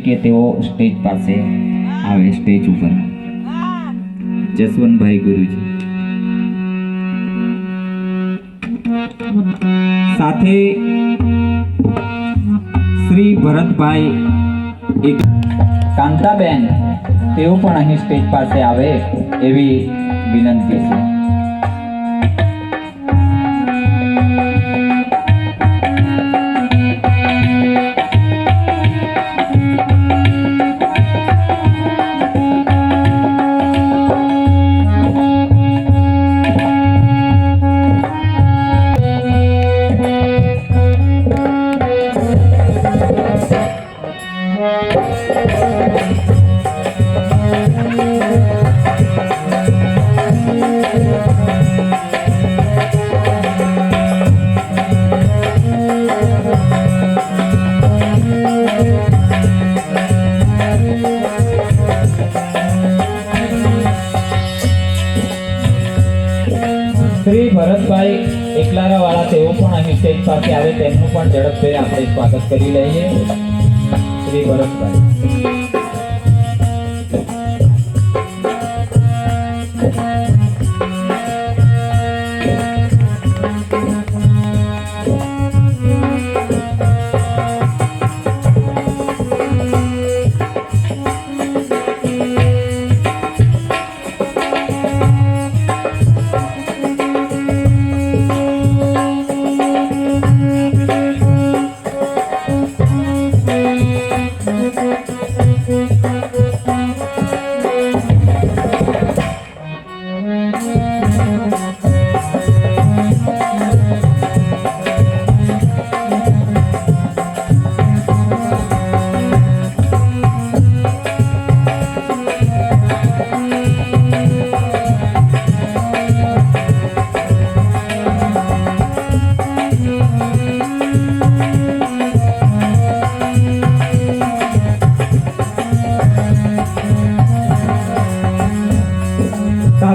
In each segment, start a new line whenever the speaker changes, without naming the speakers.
વિનંતી કે તેઓ સ્ટેજ પાસે આવે સ્ટેજ ઉપર જસવંતભાઈ ગુરુજી સાથે શ્રી ભરતભાઈ એક કાંતાબેન તેઓ પણ અહીં સ્ટેજ પાસે આવે એવી વિનંતી છે ભરતભાઈ એકલારા વાળા તેઓ પણ અહીં સ્ટેજ પાસે આવે, તેમનું પણ ઝડપભેર આપણે સ્વાગત કરી લઈએ. શ્રી ભરતભાઈ.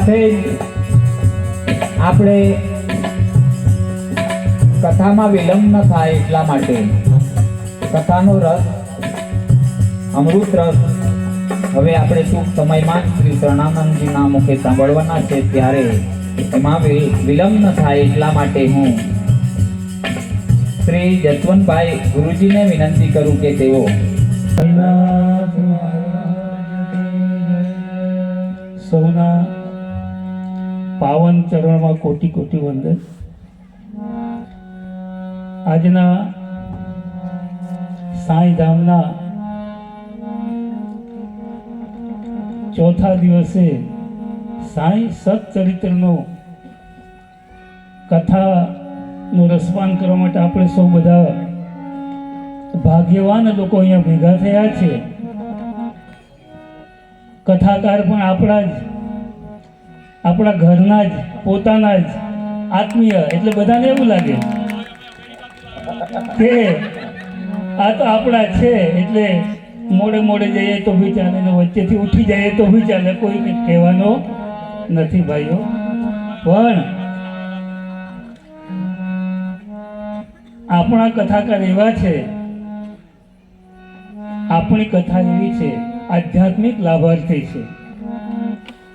સાથે જ આપણે કથામાં વિલંબ ન થાય એટલા માટે. કથાનો રસ, અમૃત રસ, હવે આપણે ટૂંક સમયમાં શ્રી શરણાનંદજીના મુખે સાંભળવાના છે ત્યારે એમાં વિલંબ ન થાય એટલા માટે હું શ્રી જસવંતભાઈ ગુરુજીને વિનંતી કરું કે તેઓ
સૌના પાવન ચરણમાં કોટી કોટી વંદન. આજના સાંઈ ધામના ચોથા દિવસે સાંઈ સત્ચરિત્રનો કથાનું રસપાન કરવા માટે આપણે સૌ બધા ભાગ્યવાન લોકો અહીંયા ભેગા થયા છે. કથાકાર પણ આપણા જ આપણા ઘરના જ, પોતાના જ, આત્મીય, એટલે બધાને એવું લાગે કે આ તો આપણા છે, એટલે મોડે મોડે જઈએ તો બી ચાલે, ને વચ્ચેથી ઉઠી જઈએ તો બી ચાલે, કોઈ કંઈક કહેવાનો નથી ભાઈઓ. પણ આપણા કથાકાર એવા છે, આપણી કથા એવી છે, આધ્યાત્મિક લાભાર્થી છે.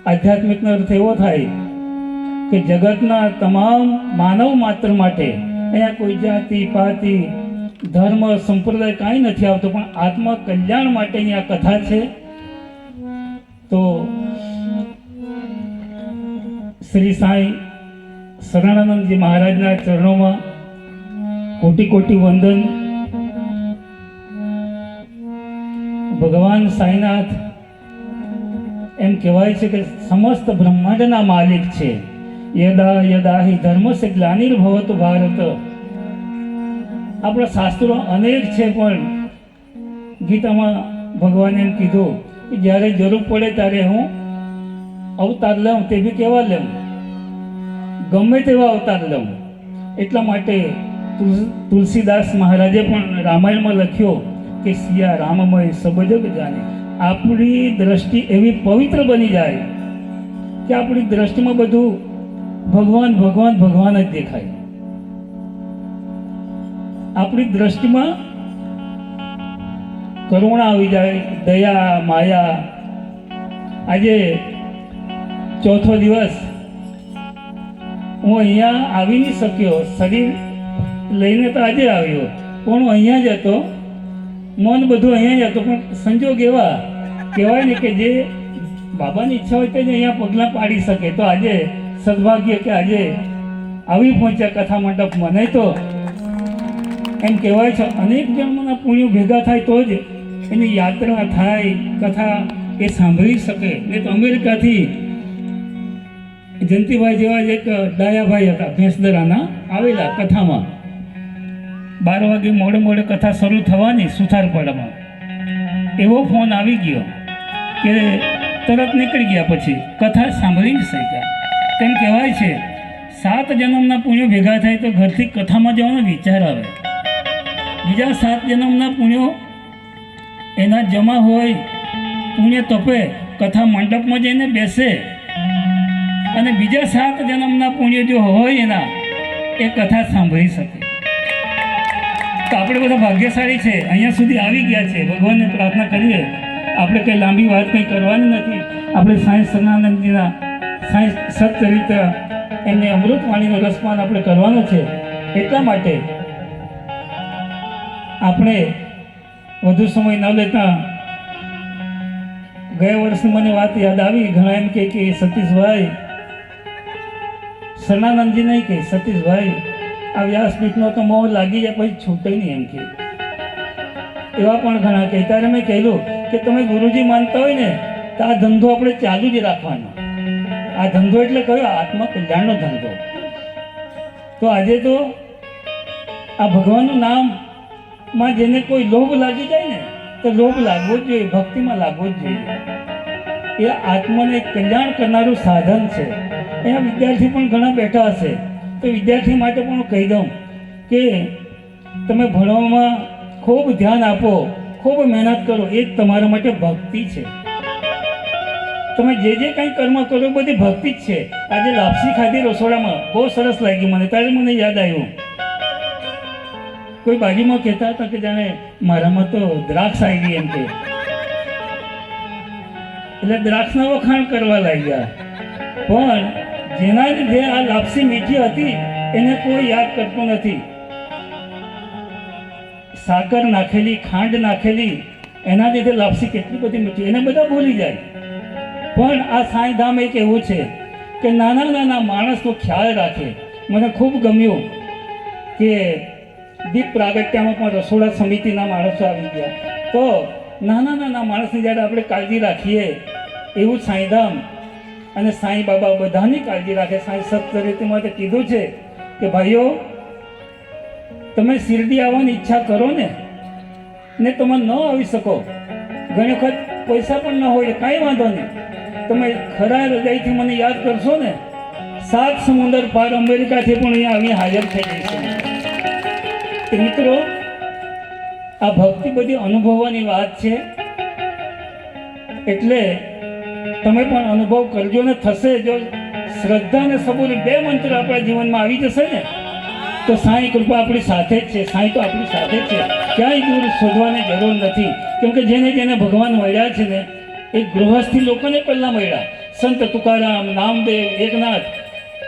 આધ્યાત્મિકનો અર્થ એવો થાય કે જગતના તમામ માનવ માત્ર માટે અહીંયા કોઈ જાતિ, પાતિ, ધર્મ, સંપ્રદાય કાંઈ નથી આવતો, પણ આત્મા કલ્યાણ માટે અહીંયા કથા છે. તો શ્રી સાંઈ શરણાનંદજી મહારાજના ચરણોમાં કોટી કોટી વંદન. ભગવાન સાંઈનાથ એમ કહેવાય છે કે સમસ્ત બ્રહ્માંડના માલિક છે. યદા યદા હિ ધર્મસ્ય ગ્લાનિર્ભવત ભારત. આપણા શાસ્ત્રો અનેક છે પણ ગીતામાં ભગવાને એમ કીધું કે જ્યારે જરૂર પડે ત્યારે હું અવતાર લઉં તે બી કેવા લઉં? ગમે તેવા અવતાર લઉં. એટલા માટે તુલ- તુલસીદાસ મહારાજે પણ રામાયણમાં લખ્યો કે સિયા રામમય સબજગ જાણે આપણી દ્રષ્ટિ એવી પવિત્ર બની જાય કે આપણી દ્રષ્ટિમાં બધું ભગવાન ભગવાન ભગવાન જ દેખાય. આપણી દ્રષ્ટિમાં કરુણા આવી જાય, દયા, માયા. આજે ચોથો દિવસ હું અહીંયા આવી નહીં શક્યો. શરીર લઈને તો આજે આવ્યો. પણ હું અહીંયા જ હતો. મન બધું અહીંયા જ હતું. પણ સંજોગ એવા કહેવાય ને કે જે બાબાની ઈચ્છા હોય તે અહીંયા પગલાં પાડી શકે. તો આજે સદભાગ્ય કે આજે આવી પહોંચ્યા કથા મંડપ મને તો એમ કહેવાય છે, અનેક જન્મના પુણ્યો ભેગા થાય તો જ એની યાત્રા થાય, કથા એ સાંભળી શકે. ને તો અમેરિકાથી જયંતિભાઈ જેવા જ એક ડાયાભાઈ હતા, ભેંસદરાના, આવેલા કથામાં. બાર વાગે મોડે મોડે કથા શરૂ થવાની સુથારપાડામાં. એવો ફોન આવી ગયો. કે તરત નીકળી ગયા પછી કથા સાંભળી જ શક્યા તેમ કહેવાય છે, સાત જન્મના પુણ્યો ભેગા થાય તો ઘરથી કથામાં જવાનો વિચાર આવે. બીજા સાત જન્મના પુણ્યો એના જમા હોય, પુણ્ય તપે, કથા મંડપમાં જઈને બેસે. અને બીજા સાત જન્મના પુણ્ય જો હોય એના, એ કથા સાંભળી શકે. તો આપણે બધા ભાગ્યશાળી છે, અહીંયા સુધી આવી ગયા છે. ભગવાનને પ્રાર્થના કરીએ. આપણે કંઈ લાંબી વાત કંઈ કરવાની નથી. આપણે સાંઈ સનાનંદજીના સાંઈ સત્ચરિત્ર એમને અમૃતવાણીનો રસપાન આપણે કરવાનો છે. એટલા માટે આપણે વધુ સમય ન લેતા ગયા વર્ષની મને વાત યાદ આવી. ઘણા એમ કહે કે સતીશભાઈ, સનાનંદજી નહીં કે સતીશભાઈ, આ વ્યાસપીઠનો તો મોહ લાગી જાય, પછી છૂટે નહીં એમ કે એવા પણ ઘણા કહે ત્યારે મેં કહેલું કે તમે ગુરુજી માનતા હોય ને, તો આ ધંધો આપણે ચાલુ જ રાખવાનો. આ ધંધો એટલે કયો? આત્મા કલ્યાણનો ધંધો. તો આજે તો આ ભગવાનનું નામમાં જેને કોઈ લોભ લાગી જાય ને, તો લોભ લાગવો જ જોઈએ, ભક્તિમાં લાગવો જ જોઈએ. એ આત્માને કલ્યાણ કરનારું સાધન છે. અહીંયા વિદ્યાર્થી પણ ઘણા બેઠા હશે. તો વિદ્યાર્થી માટે પણ હું કહી દઉં કે તમે ભણવામાં ખૂબ ધ્યાન આપો, ખૂબ મહેનત કરો, એ તમારા માટે ભક્તિ છે. તમે જે જે કંઈ કર્મ કરો બધી ભક્તિ જ છે. આજે લાપસી ખાધી રસોડામાં, બહુ સરસ લાગી મને, ત્યારે મને યાદ આવ્યું. કોઈ બાજુમાં કહેતા હતા કે જાણે મારામાં તો દ્રાક્ષ આવી ગઈ એમ કે. એટલે દ્રાક્ષના વખાણ કરવા લાગ્યા. પણ જેના લીધે આ લાપસી મીઠી હતી, એને કોઈ યાદ કરતું નથી. સાકર નાખેલી, ખાંડ નાખેલી, એના લીધે લાપસી કેટલી બધી મીઠી એને બધા ભૂલી જાય. પણ આ સાંઈધામ એક એવું છે કે નાના નાના માણસનો ખ્યાલ રાખે. મને ખૂબ ગમ્યું કે દીપ પ્રાગટ્યમાં પણ રસોડા સમિતિના માણસો આવી ગયા. તો નાના નાના માણસની જ્યારે આપણે કાળજી રાખીએ એવું સાંઈધામ અને સાંઈ બાબા બધાની કાળજી રાખે, સાંઈ સત્સરિતિમાં તો કીધું છે કે ભાઈઓ તમે શિરડી આવવાની ઈચ્છા કરો ને ને તમે ન આવી શકો. ઘણી વખત પૈસા પણ ન હોય, કાંઈ વાંધો નહીં. તમે ખરા હૃદયથી મને યાદ કરશો ને, સાત સમુદર પાર અમેરિકાથી પણ અહીંયા આવી હાજર થઈ જઈશું. મિત્રો, આ ભક્તિ બધી અનુભવવાની વાત છે. એટલે તમે પણ અનુભવ કરજો ને, થશે. જો શ્રદ્ધા અને સબૂરી બે મંત્ર આપણા જીવનમાં આવી જશે ને તો સાંઈ કૃપા આપણી સાથે જ છે. સાંઈ તો આપણી સાથે જ છે. ક્યાંય દૂર શોધવાની જરૂર નથી. કેમકે જેને જેને ભગવાન મળ્યા છે ને, એ ગૃહસ્થી લોકોને પહેલાં મળ્યા. સંત તુકારામ, નામદેવ, એકનાથ,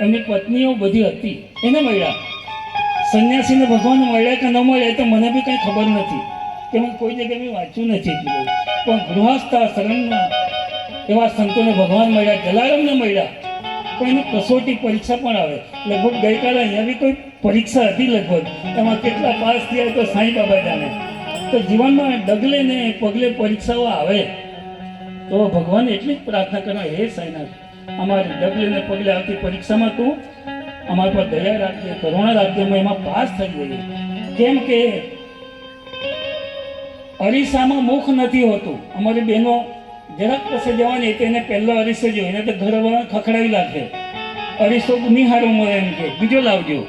એમની પત્નીઓ બધી હતી, એને મળ્યા. સંન્યાસીને ભગવાન મળ્યા કે ન મળ્યા તો મને બી કંઈ ખબર નથી. કે હું કોઈ જગ્યાએ મેં વાંચ્યું નથી એટલું પણ ગૃહસ્થ શરણના એવા સંતોને ભગવાન મળ્યા, જલારામને મળ્યા. પણ કસોટી પરીક્ષા પણ આવે. લગભગ ગઈકાલે અહીંયા બી કોઈ પરીક્ષા હતી લગભગ. એમાં કેટલા પાસ થયા તો સાંઈ બાબા જાણે તો જીવનમાં ડગલે ને પગલે પરીક્ષાઓ આવે. તો ભગવાન એટલી જ પ્રાર્થના કરવા હે સાંઈનાથ, અમારી ડગલે ને પગલે આવતી પરીક્ષામાં તું અમારા પર દયા રાખજે, કરુણા રાખજે, અમે એમાં પાસ થઈ જઈએ. કેમ કે અરીસામાં મુખ નથી હોતું. અમારી બહેનો જરાક પાસે જવાની તો એને પહેલો અરીસો જો, એને તો ઘરવાળા ખખડાવી નાખે. અરીસો નિહારો મળે એમ કે. બીજો લાવજો.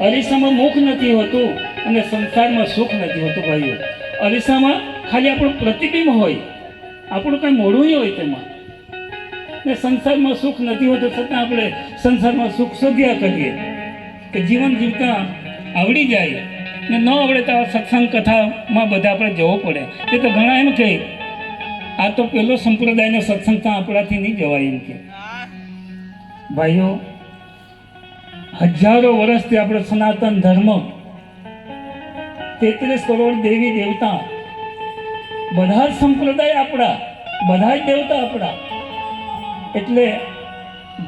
અરીસામાં મુખ નથી હોતું અને સંસારમાં સુખ નથી હોતું ભાઈઓ. અરીસામાં ખાલી આપણું પ્રતિબિંબ હોય. આપણું કંઈ મોડું હોય તેમાં. ને સંસારમાં સુખ નથી હોતું છતાં આપણે સંસારમાં સુખ શોધ્યા કરીએ. કે જીવન જીવતા આવડી જાય. ને ન આવડે તો સત્સંગ કથામાં બધા આપણે જવું પડે. એ તો ઘણા એમ કહે આ તો પેલો સંપ્રદાયનો સત્સંગ તો આપણાથી નહીં જવાય એમ કે. ભાઈઓ, હજારો વર્ષથી આપણો સનાતન ધર્મ તેત્રીસ કરોડ દેવી દેવતા, બધા જ સંપ્રદાય આપણા, બધા જ દેવતા આપણા. એટલે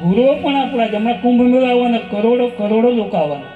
ગુરુઓ પણ આપણા જ. હમણાં કુંભ મેળા આવવાના કરોડો કરોડો લોકો આવવાના.